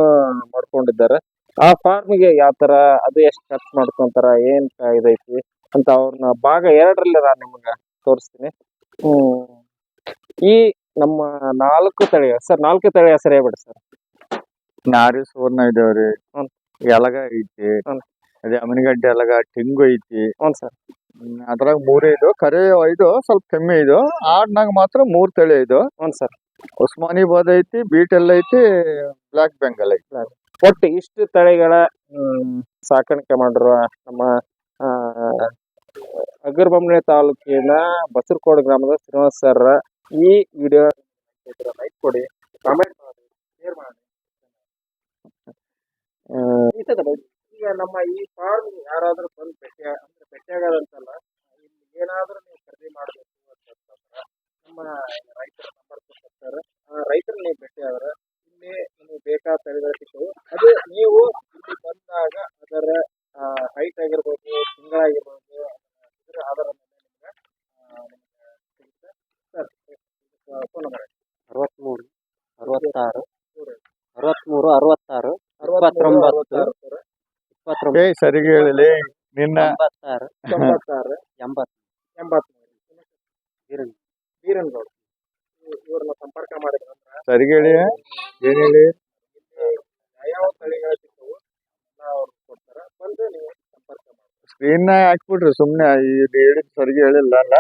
ಮಾಡ್ಕೊಂಡಿದ್ದಾರೆ. ಆ ಫಾರ್ಮ್ಗೆ ಯಾವ ತರ ಅದು ಎಷ್ಟು ಖರ್ಚು ಮಾಡ್ಕೊಂತಾರ ಏನ್ ಇದೈತಿ ಅಂತ ಅವ್ರನ್ನ ಭಾಗ ಎರಡರಲ್ಲಿ ನಾನು ನಿಮ್ಗೆ ತೋರಿಸ್ತೀನಿ. ಹ್ಮ್. ಈ ನಮ್ಮ ನಾಲ್ಕು ತಳಿ ಸರ್ ನಾಲ್ಕು ತಳಿಯ ಹೆಸರು ಹೇಳ್ಬಿಡಿ ಸರ್. ನಾರಿ ಸುವರ್ಣ ಇದಾವ್ರಿ. ಎಲಗ ಐತಿ. ಅದೇ ಅಮನಿಗಡ್ಡೆ ಎಲಗ ತೆಂಗು ಐತಿ. ಹ್ಞೂ ಸರ್. ಅದ್ರಾಗ ಮೂರೇ ಇದು ಕರೆ ಇದು ಸ್ವಲ್ಪ ಕಮ್ಮಿ ಇದು ಆಡ್ನಾಗ ಮಾತ್ರ ಮೂರ್ ತಳಿ ಇದು ಹ್ಞೂ ಸರ್. ಉಸ್ಮಾನಿ ಬಾದ್ ಐತಿ ಬೀಟೆಲ್ ಐತಿ ಬ್ಲಾಕ್ ಬೆಂಗಲ್ ಐತಿ. ಒಟ್ಟು ಇಷ್ಟು ತಳಿಗಳ ಹ್ಮ್, ಸಾಕಾಣಿಕೆ ಮಾಡಿರುವ ನಮ್ಮ ಆ, ಅಗರ್ಬೊಮ್ಮನೆ ತಾಲೂಕಿನ ಬಸರಕೋಡು ಗ್ರಾಮದ ಶ್ರೀನಿವಾಸ್ ಸರ್ ಈ ವಿಡಿಯೋ ಲೈಕ್ ಕೊಡಿ ಕಾಮೆಂಟ್ ಮಾಡಿ ಶೇರ್ ಮಾಡಿ. ಆ, ಈಗ ನಮ್ಮ ಈ ಫಾರ್ಮ್ ಯಾರಾದ್ರೂ ಬಂದು ಭೇಟಿ ಅಂದ್ರೆ ಭೇಟಿಯಾಗೋದಂತಲ್ಲ ಇಲ್ಲಿ ಏನಾದ್ರೂ ನೀವು ಖರೀದಿ ಮಾಡಬೇಕು ಅಂತಂದ್ರೆ ನಮ್ಮ ರೈತರ ನಂಬರ್ ಕೊಟ್ಟಿರ್ತಾರೆ ಆ ರೈತರು ನೀವು ಭೇಟಿ ಆದ್ರೆ ಇಲ್ಲಿ ನಿಮಗೆ ಬೇಕಾದ ತಳಿಗಳು ಅದು ನೀವು ಇಲ್ಲಿ ಬಂದಾಗ ಅದರ ಹೈಟ್ ಆಗಿರ್ಬೋದು ತಿಂಗಳಾಗಿರ್ಬೋದು ಅದರ ಆಧಾರದ ಮೇಲೆ ನಿಮ್ಗೆ ಆ, ನಿಮ್ಗೆ ಸಿಗುತ್ತೆ ಸರ್ ಫೋನ್ ನಂಬರ್ ಅರವತ್ಮೂರು ಅರವತ್ತಾರು ಅರವತ್ಮೂರು ಅರವತ್ತಾರು ಅರವತ್ತೊಂಬತ್ತು ಇಪ್ಪತ್ತೊಂಬತ್ತು ಇಪ್ಪತ್ತೊಂಬತ್ತು ಏ ಸರಿಗೆ ಹೇಳಲಿ ನಿನ್ನ ಎಂಬತ್ತಾರು ತೊಂಬತ್ತಾರು ಎಂಬತ್ತು ಎಂಬತ್ಮೂರು ವೀರನ್. ವೀರನ್ಗೌಡ ಇವ್- ಇವ್ರನ್ನ ಸಂಪರ್ಕ ಮಾಡಿದ್ರೆ ಸರಿಗೆ ಹೇಳಿ ಏನ್ ಹೇಳಿ? ಯಾವ ತಳಿಗಳು ಸಿಗ್ತವು ಎಲ್ಲ ಅವ್ರು ಕೊಡ್ತಾರೆ. ಬಂದು ನೀವು ಸಂಪರ್ಕ ಮಾಡಿ. ಸ್ಕ್ರೀನ್ ಹಾಕ್ಬಿಡ್ರಿ ಸುಮ್ನೆ ಇಲ್ಲಿ ಹೇಳಿದ್ ಸರಿಗೆ ಹೇಳಿಲ್ಲ ಅಲ್ಲ.